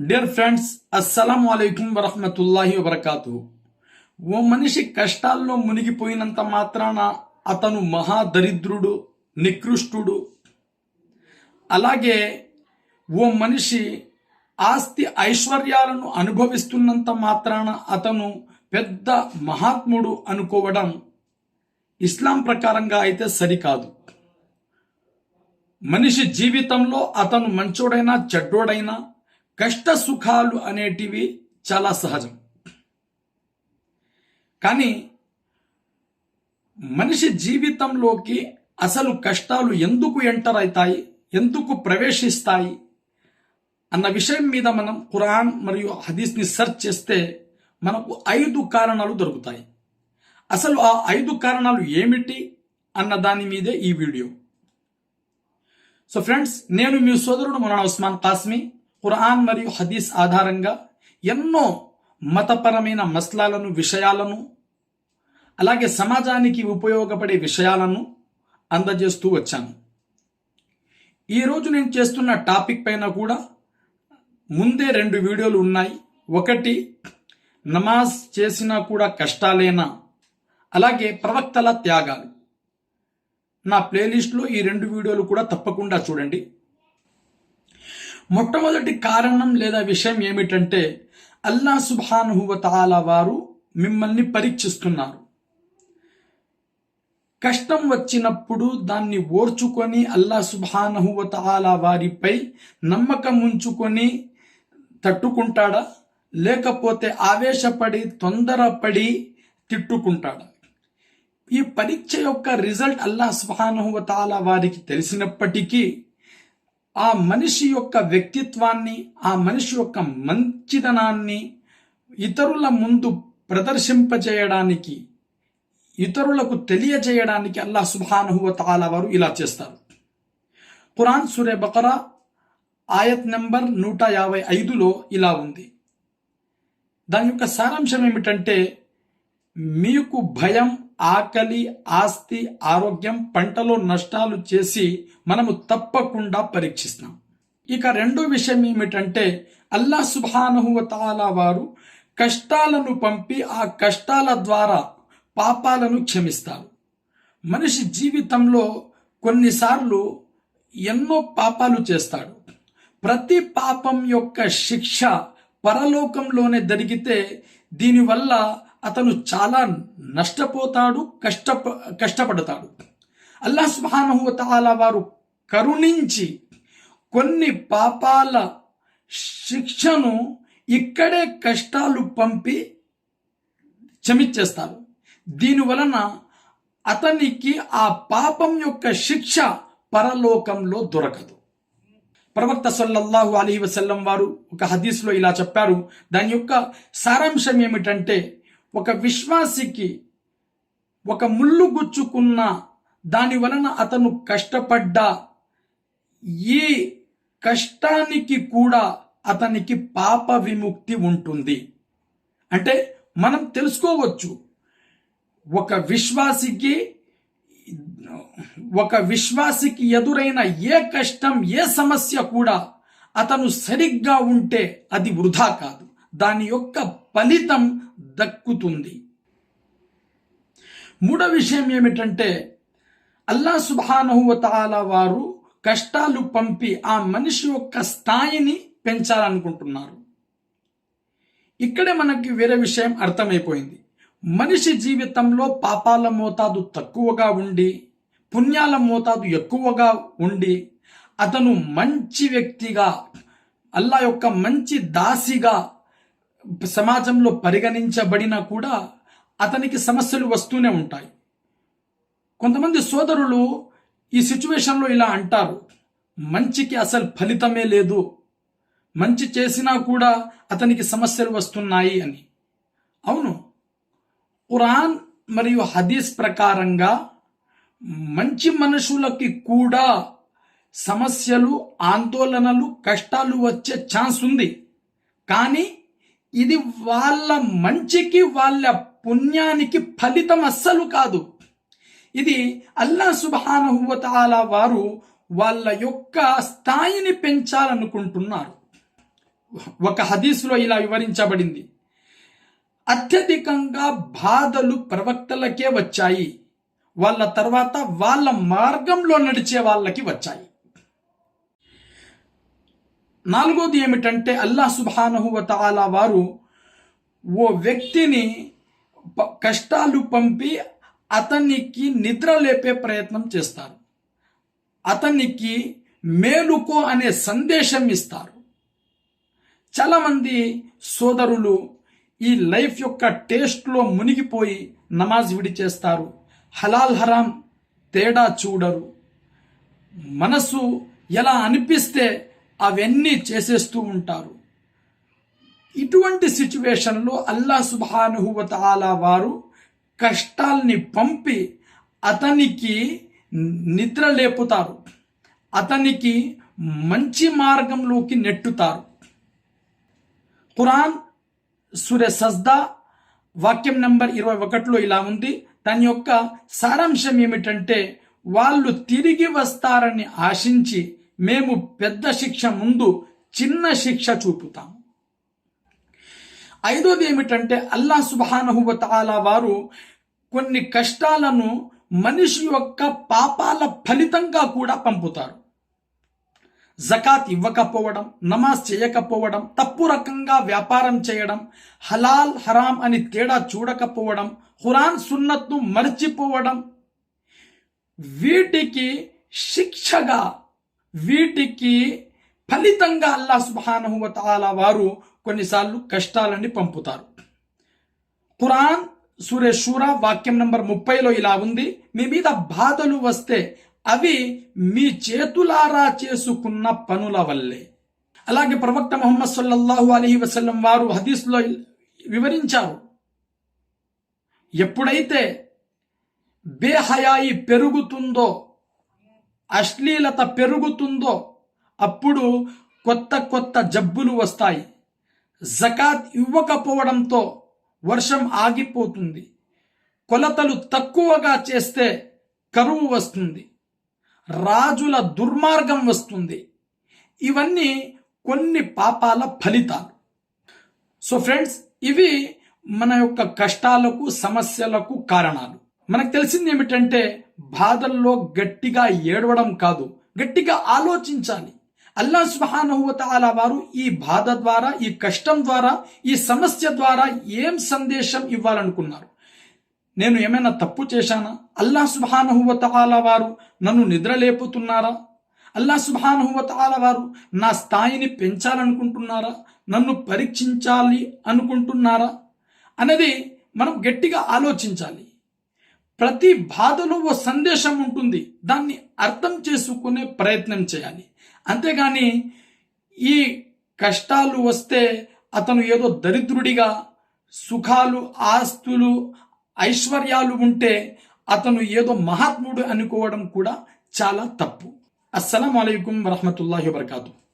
Dear friends అస్సలం అయికం వరహమతుల్లాహి వబర్కాతు ఓ మనిషి కష్టాల్లో మునిగిపోయినంత మాత్రాన అతను మహాదరిద్రుడు నికృష్టుడు. అలాగే ఓ మనిషి ఆస్తి ఐశ్వర్యాలను అనుభవిస్తున్నంత మాత్రాన అతను పెద్ద మహాత్ముడు అనుకోవడం ఇస్లాం ప్రకారంగా అయితే సరికాదు. మనిషి జీవితంలో అతను మంచోడైనా చెడ్డోడైనా కష్ట సుఖాలు అనేటివి చాలా సహజం. కానీ మనిషి జీవితంలోకి అసలు కష్టాలు ఎందుకు ఎంటర్ అవుతాయి ఎందుకు ప్రవేశిస్తాయి అన్న విషయం మీద మనం ఖురాన్ మరియు హదీస్ని సెర్చ్ చేస్తే మనకు ఐదు కారణాలు దొరుకుతాయి. అసలు ఆ ఐదు కారణాలు ఏమిటి అన్న దాని మీదే ఈ వీడియో. సో ఫ్రెండ్స్ నేను మీ సోదరుడు మొన్న ఉస్మాన్ కాస్మి. ఖురాన్ మరియు హదీస్ ఆధారంగా ఎన్నో మతపరమైన మస్లాలను విషయాలను అలాగే సమాజానికి ఉపయోగపడే విషయాలను అందజేస్తూ వచ్చాను. ఈరోజు నేను చేస్తున్న టాపిక్ పైన కూడా ముందే రెండు వీడియోలు ఉన్నాయి. ఒకటి నమాజ్ చేసినా కూడా కష్టాలేనా? అలాగే ప్రవక్తల త్యాగాలు. నా ప్లేలిస్ట్లో ఈ రెండు వీడియోలు కూడా తప్పకుండా చూడండి. మొట్టమొదటి కారణం లేదా విషయం ఏమిటంటే అల్లా సుభానుహువతాల వారు మిమ్మల్ని పరీక్షిస్తున్నారు. కష్టం వచ్చినప్పుడు దాన్ని ఓర్చుకొని అల్లా సుభానహువతాల వారిపై నమ్మకం ఉంచుకొని తట్టుకుంటాడా? లేకపోతే ఆవేశపడి తొందరపడి తిట్టుకుంటాడా? ఈ పరీక్ష యొక్క రిజల్ట్ అల్లా సుభానహువతాల వారికి తెలిసినప్పటికీ ఆ మనిషి యొక్క వ్యక్తిత్వాన్ని ఆ మనిషి యొక్క మంచితనాన్ని ఇతరుల ముందు ప్రదర్శింపజేయడానికి ఇతరులకు తెలియజేయడానికి అల్లా సుబానుహువ తాలా వారు ఇలా చేస్తారు. ఖురాన్ సురే బకరా ఆయత్ నెంబర్ నూట యాభై ఐదులో ఇలా ఉంది. దాని యొక్క సారాంశం ఏమిటంటే మీకు భయం ఆకలి ఆస్తి ఆరోగ్యం పంటలో నష్టాలు చేసి మనము తప్పకుండా పరీక్షిస్తాం ఇక రెండో విషయం ఏమిటంటే అల్లా సుభానహువతాలా వారు కష్టాలను పంపి ఆ కష్టాల ద్వారా పాపాలను క్షమిస్తారు. మనిషి జీవితంలో కొన్నిసార్లు ఎన్నో పాపాలు చేస్తాడు. ప్రతి పాపం యొక్క శిక్ష పరలోకంలోనే జరిగితే దీనివల్ల అతను చాలా నష్టపోతాడు కష్ట కష్టపడతాడు. అల్లా సుబానహు వారు కరుణించి కొన్ని పాపాల శిక్షను ఇక్కడే కష్టాలు పంపి క్షమించేస్తారు. దీని వలన అతనికి ఆ పాపం యొక్క శిక్ష పరలోకంలో దొరకదు. ప్రవక్త సల్లల్లాహు అలీ వసల్లం వారు ఒక హదీస్లో ఇలా చెప్పారు. దాని యొక్క సారాంశం ఏమిటంటే ఒక విశ్వాసికి ఒక ముళ్ళు గుచ్చుకున్న దాని వలన అతను కష్టపడ్డా. ఈ కష్టానికి కూడా అతనికి పాప విముక్తి ఉంటుంది. అంటే మనం తెలుసుకోవచ్చు ఒక విశ్వాసికి ఒక విశ్వాసికి ఎదురైన ఏ కష్టం ఏ సమస్య కూడా అతను సరిగ్గా ఉంటే అది వృధా కాదు. దాని యొక్క ఫలితం దక్కుతుంది. మూడో విషయం ఏమిటంటే అల్లా సుబానహువతాల వారు కష్టాలు పంపి ఆ మనిషి యొక్క స్థాయిని పెంచాలనుకుంటున్నారు. ఇక్కడే మనకి వేరే విషయం అర్థమైపోయింది. మనిషి జీవితంలో పాపాల మోతాదు తక్కువగా ఉండి పుణ్యాల మోతాదు ఎక్కువగా ఉండి అతను మంచి వ్యక్తిగా అల్లా యొక్క మంచి దాసిగా సమాజంలో పరిగణించబడినా కూడా అతనికి సమస్యలు వస్తూనే ఉంటాయి. కొంతమంది సోదరులు ఈ సిచ్యువేషన్లో ఇలా అంటారు మంచికి అసలు ఫలితమే లేదు. మంచి చేసినా కూడా అతనికి సమస్యలు వస్తున్నాయి అని. అవును ఖురాన్ మరియు హదీస్ ప్రకారంగా మంచి మనుషులకి కూడా సమస్యలు ఆందోళనలు కష్టాలు వచ్చే ఛాన్స్ ఉంది. కానీ ఇది వాళ్ళ మంచికి వాళ్ళ పుణ్యానికి ఫలితం అస్సలు కాదు. ఇది అల్లా సుబానహువతాల వారు వాళ్ళ యొక్క స్థాయిని పెంచాలనుకుంటున్నారు. ఒక హదీసులో ఇలా వివరించబడింది. అత్యధికంగా బాధలు ప్రవక్తలకే వచ్చాయి. వాళ్ళ తర్వాత వాళ్ళ మార్గంలో నడిచే వాళ్ళకి వచ్చాయి. నాలుగోది ఏమిటంటే అల్లా సుబానహు వారు ఓ వ్యక్తిని కష్టాలు పంపి అతనికి నిద్ర లేపే ప్రయత్నం చేస్తారు. అతనికి మేలుకో అనే సందేశం ఇస్తారు. చాలామంది సోదరులు ఈ లైఫ్ యొక్క టేస్ట్లో మునిగిపోయి నమాజ్ విడిచేస్తారు హలాల్ హరాం తేడా చూడరు. మనసు ఎలా అనిపిస్తే అవన్నీ చేసేస్తూ ఉంటారు. ఇటువంటి సిచ్యువేషన్లో అల్లా సుబానుహు వారు కష్టాల్ని పంపి అతనికి నిద్ర లేపుతారు. అతనికి మంచి మార్గంలోకి నెట్టుతారు. ఖురాన్ సూర్య సజ్దా వాక్యం నెంబర్ ఇరవై ఒకటిలో ఇలా ఉంది. దాని యొక్క సారాంశం ఏమిటంటే వాళ్ళు తిరిగి వస్తారని ఆశించి మేము పెద్ద శిక్ష ముందు చిన్న శిక్ష చూపుతాం. ఐదోది ఏమిటంటే అల్లా సుబానహుగతాల వారు కొన్ని కష్టాలను మనిషి యొక్క పాపాల ఫలితంగా కూడా పంపుతారు. జకాత్ ఇవ్వకపోవడం నమాజ్ చేయకపోవడం తప్పు రకంగా వ్యాపారం చేయడం హలాల్ హరాం అని తేడా చూడకపోవడం హురాన్ సున్నత్ను మర్చిపోవడం వీటికి శిక్షగా వీటికి ఫలితంగా అల్లా సుబ్హానహు వారు కొన్నిసార్లు కష్టాలని పంపుతారు. ఖురాన్ సూర్య షూరా వాక్యం నంబర్ ముప్పైలో ఇలా ఉంది. మీ మీద బాధలు వస్తే అవి మీ చేతులారా చేసుకున్న పనుల వల్లే. అలాగే ప్రవక్త ముహమ్మద్ సల్లల్లాహు అలీ వసల్లం వారు హదీస్లో వివరించారు. ఎప్పుడైతే బేహయాయి పెరుగుతుందో అశ్లీలత పెరుగుతుందో అప్పుడు కొత్త కొత్త జబ్బులు వస్తాయి. జకాత్ ఇవ్వకపోవడంతో వర్షం ఆగిపోతుంది. కొలతలు తక్కువగా చేస్తే కరువు వస్తుంది. రాజుల దుర్మార్గం వస్తుంది. ఇవన్నీ కొన్ని పాపాల ఫలితాలు. సో ఫ్రెండ్స్ ఇవి మన యొక్క కష్టాలకు సమస్యలకు కారణాలు. మనకు తెలిసింది ఏమిటంటే బాధల్లో గట్టిగా ఏడవడం కాదు గట్టిగా ఆలోచించాలి. అల్లా సుబ్హానహు వారు ఈ బాధ ద్వారా ఈ కష్టం ద్వారా ఈ సమస్య ద్వారా ఏం సందేశం ఇవ్వాలనుకున్నారు? నేను ఏమైనా తప్పు చేశానా? అల్లా సుబ్హానహు వారు నన్ను నిద్రలేపుతున్నారా? అల్లా సుబ్హానహు వారు నా స్థాయిని పెంచాలనుకుంటున్నారా? నన్ను పరీక్షించాలి అనుకుంటున్నారా? అనేది మనం గట్టిగా ఆలోచించాలి. ప్రతి బాధలో ఓ సందేశం ఉంటుంది. దాన్ని అర్థం చేసుకునే ప్రయత్నం చేయాలి. అంతేగాని ఈ కష్టాలు వస్తే అతను ఏదో దరిద్రుడిగా సుఖాలు ఆస్తులు ఐశ్వర్యాలు ఉంటే అతను ఏదో మహాత్ముడు అనుకోవడం కూడా చాలా తప్పు. అస్సలం అయికం వరహమతుల్లాహి వబర్కాతూ.